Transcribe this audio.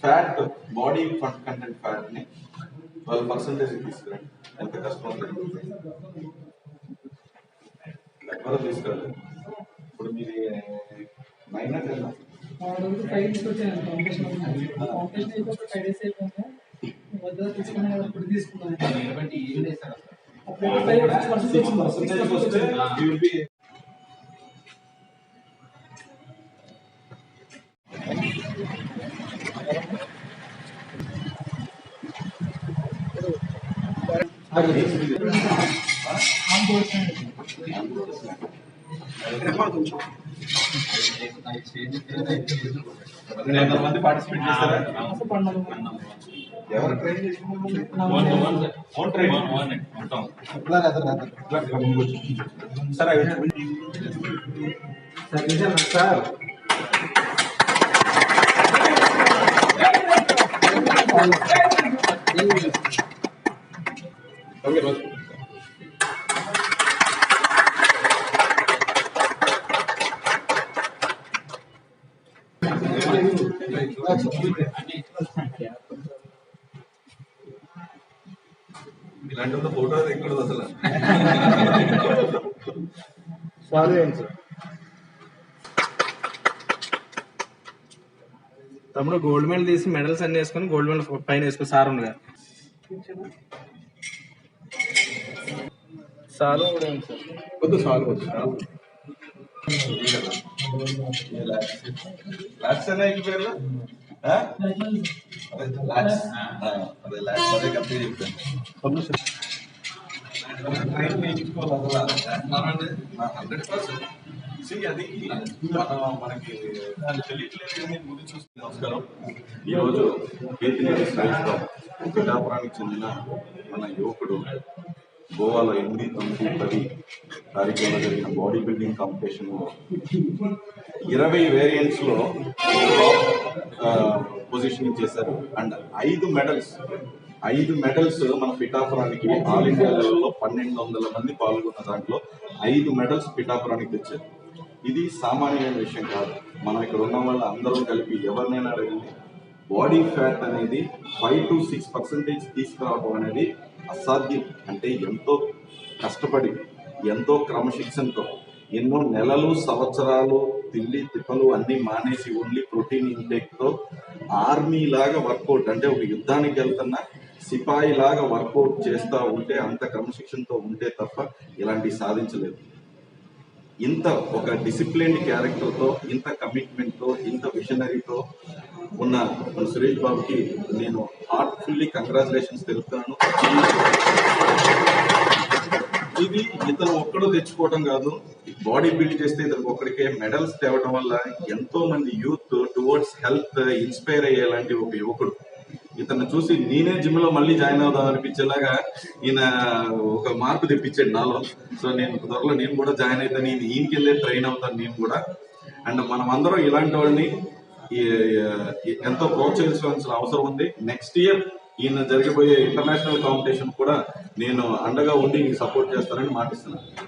Fat body content ఫ్యాట్ని twelve percentage తీసుకురండి. ఎంత కష్టం ఎవరు తీసుకురండి. ఇప్పుడు మీరు నైన్ టెన్ ఎంతమంది పార్టిసిపేట్ చేస్తారా పన్నాను ఎవరు ట్రైన్ చేసుకున్నారు ఓన్ ట్రైన్ సరే సార్ ఇలాంటి ఫోటో ఎక్కడ అసలు? Sorry sir. తమ్ముడు గోల్డ్ మెడల్ తీసి మెడల్స్ అన్ని వేసుకొని గోల్డ్ మెడల్ పైన వేసుకుని సార్ ఉండగా సార్ కూడా ఏంటి సార్? వద్దు లాక్స్ అనే? అదే లాక్స్ ఆ, అదే లాక్స్ అదే కంపెనీ చెప్పాను. ట్రైన్ వేయించుకోవాలి అసలు. Hundred percent. అది మనకి తెలియట్లేదు ముందు చూస్తే నమస్కారం ఈరోజు కేతినేని పిఠాపురానికి చెందిన మన యువకుడు గోవాలో ఎనిమిది తొమ్మిది పది తారీఖులో జరిగిన బాడీ బిల్డింగ్ కాంపిటీషన్ ఇరవై వేరియంట్స్లో పొజిషనింగ్ చేశారు. అండ్ ఐదు మెడల్స్ ఐదు మెడల్స్ మన పిఠాపురానికి ఆల్ ఇండియా లెవెల్లో పన్నెండు వందల మంది పాల్గొన్న దాంట్లో ఐదు మెడల్స్ పిఠాపురానికి తెచ్చారు. ఇది సామాన్యమైన విషయం కాదు. మనం ఇక్కడ ఉన్న వాళ్ళ అందరం కలిపి ఎవరినైనా అడగండి. బాడీ ఫ్యాట్ అనేది ఫైవ్ టు సిక్స్ పర్సెంటేజ్ తీసుకురావడం అనేది అసాధ్యం. అంటే ఎంతో కష్టపడి ఎంతో క్రమశిక్షణతో ఎన్నో నెలలు సంవత్సరాలు తిండి తిప్పలు అన్నీ మానేసి ఓన్లీ ప్రోటీన్ ఇంటేక్తో ఆర్మీ లాగా వర్కౌట్ అంటే ఒక యుద్ధానికి వెళ్తున్న సిపాయి లాగా వర్కౌట్ చేస్తూ ఉంటే అంత క్రమశిక్షణతో ఉంటే తప్ప ఇలాంటివి సాధించలేదు ఇంత ఒక డిసిప్లిన్డ్ క్యారెక్టర్తో ఇంత కమిట్మెంట్తో ఇంత విషనరీతో ఉన్న మన సురేష్ బాబుకి నేను హార్ట్ఫుల్లీ కంగ్రాచులేషన్స్ తెలుపుతాను ఇది ఇతను ఒక్కడు తెచ్చుకోవడం కాదు. బాడీ బిల్డ్ చేస్తే ఇతను ఒక్కడికే మెడల్స్ తేవడం వల్ల ఎంతో మంది యూత్ టువర్డ్స్ హెల్త్ ఇన్స్పైర్ అయ్యేలాంటి ఒక యువకుడు. ఇతను చూసి నేనే జిమ్లో మళ్ళీ జాయిన్ అవుదాం అనిపించేలాగా ఈయన ఒక మార్పు తెప్పించాడు నాలో. సో నేను త్వరలో నేను కూడా జాయిన్ అవుతాను నేను ఈయనకి వెళ్ళే ట్రైన్ అవుతాను నేను కూడా. అండ్ మనం అందరం ఇలాంటి వాళ్ళని ఈ- ఎంతో ప్రోత్సహించాల్సిన అవసరం ఉంది. నెక్స్ట్ ఇయర్ ఈయన జరిగిపోయే ఇంటర్నేషనల్ కాంపిటీషన్ కూడా నేను అండగా ఉండి సపోర్ట్ చేస్తానని మాటిస్తున్నాను.